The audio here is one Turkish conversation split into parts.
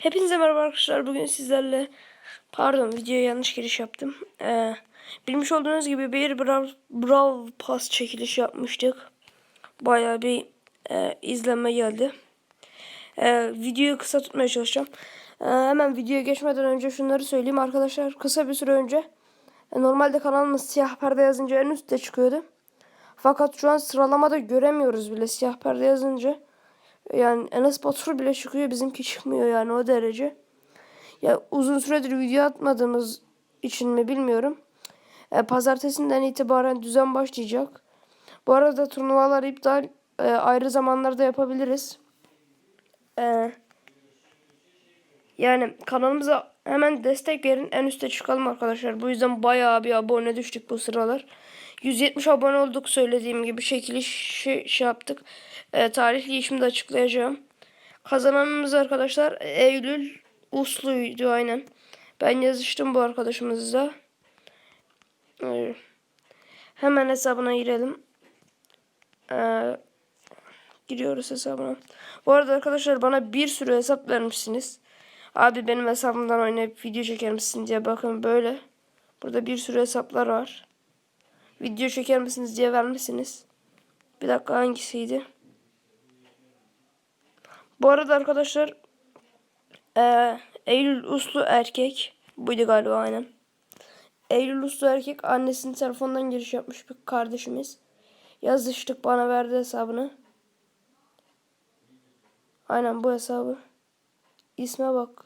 Hepinize merhaba arkadaşlar. Bugün sizlerle pardon videoya yanlış giriş yaptım. Ee, bilmiş olduğunuz gibi bir Brawl, Brawl Pass çekilişi yapmıştık. Bayağı bir e, izlenme geldi. Ee, videoyu kısa tutmaya çalışacağım. Ee, hemen videoya geçmeden önce şunları söyleyeyim arkadaşlar. Kısa bir süre önce e, normalde kanalımız siyah perde yazınca en üstte çıkıyordu. Fakat şu an sıralamada göremiyoruz bile siyah perde yazınca. Yani Enes Batur bile çıkıyor bizimki çıkmıyor yani o derece. Ya uzun süredir video atmadığımız için mi bilmiyorum. E, pazartesinden itibaren düzen başlayacak. Bu arada turnuvalar iptal e, ayrı zamanlarda yapabiliriz. E, yani kanalımıza hemen destek verin. En üste çıkalım arkadaşlar. Bu yüzden bayağı bir abone düştük bu sıralar. 170 abone olduk söylediğim gibi şekil şey, yaptık. E, tarihli işimi de açıklayacağım. Kazananımız arkadaşlar Eylül Uslu'ydu aynen. Ben yazıştım bu arkadaşımızla. Evet. Hemen hesabına girelim. Ee, giriyoruz hesabına. Bu arada arkadaşlar bana bir sürü hesap vermişsiniz. Abi benim hesabımdan oynayıp video çeker misin diye bakın böyle. Burada bir sürü hesaplar var. Video çeker misiniz diye vermişsiniz. Bir dakika hangisiydi? Bu arada arkadaşlar ee, Eylül Uslu erkek. Buydu galiba aynen. Eylül Uslu erkek annesinin telefondan giriş yapmış bir kardeşimiz. Yazıştık bana verdi hesabını. Aynen bu hesabı. İsme bak.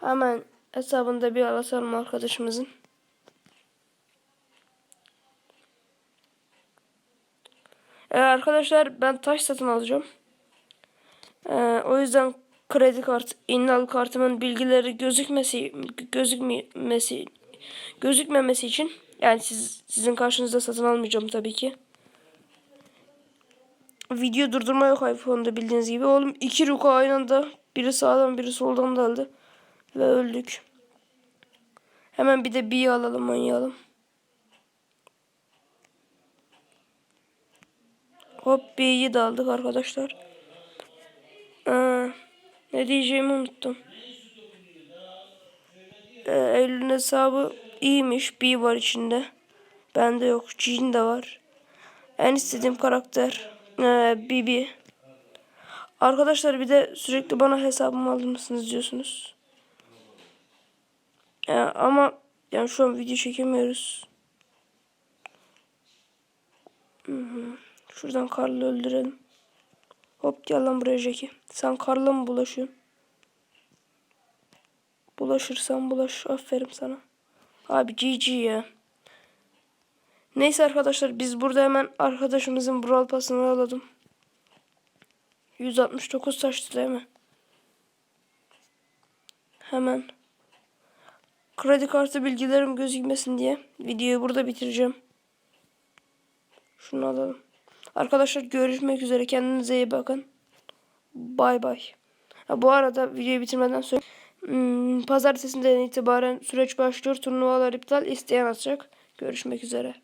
Hemen hesabında bir alalım arkadaşımızın. Ee, arkadaşlar ben taş satın alacağım. Ee, o yüzden kredi kart, innal kartımın bilgileri gözükmesi gözükmesi gözükmemesi için yani siz sizin karşınızda satın almayacağım tabii ki. Video durdurma yok iPhone'da bildiğiniz gibi. Oğlum iki ruku aynı anda biri sağdan biri soldan daldı ve öldük. Hemen bir de bir alalım manyalım. Hop B'yi de aldık arkadaşlar. Ee, ne diyeceğimi unuttum. Ee, Eylül'ün hesabı iyiymiş. B var içinde. Bende yok. Jean de var. En istediğim karakter. Ee, Bibi. Arkadaşlar bir de sürekli bana hesabımı alır mısınız diyorsunuz. Ee, ama yani şu an video çekemiyoruz. Hı hı. Şuradan Karl'ı öldürelim. Hop gel lan buraya Jackie. Sen Karl'a mı bulaşıyorsun? Bulaşırsan bulaş. Aferin sana. Abi GG ya. Neyse arkadaşlar biz burada hemen arkadaşımızın Brawl Pass'ını alalım. 169 taştı değil mi? Hemen. Kredi kartı bilgilerim gözükmesin diye videoyu burada bitireceğim. Şunu alalım. Arkadaşlar görüşmek üzere. Kendinize iyi bakın. Bay bay. Bu arada videoyu bitirmeden söyleyeyim. Hmm, pazartesinden itibaren süreç başlıyor. Turnuvalar iptal. isteyen atacak. Görüşmek üzere.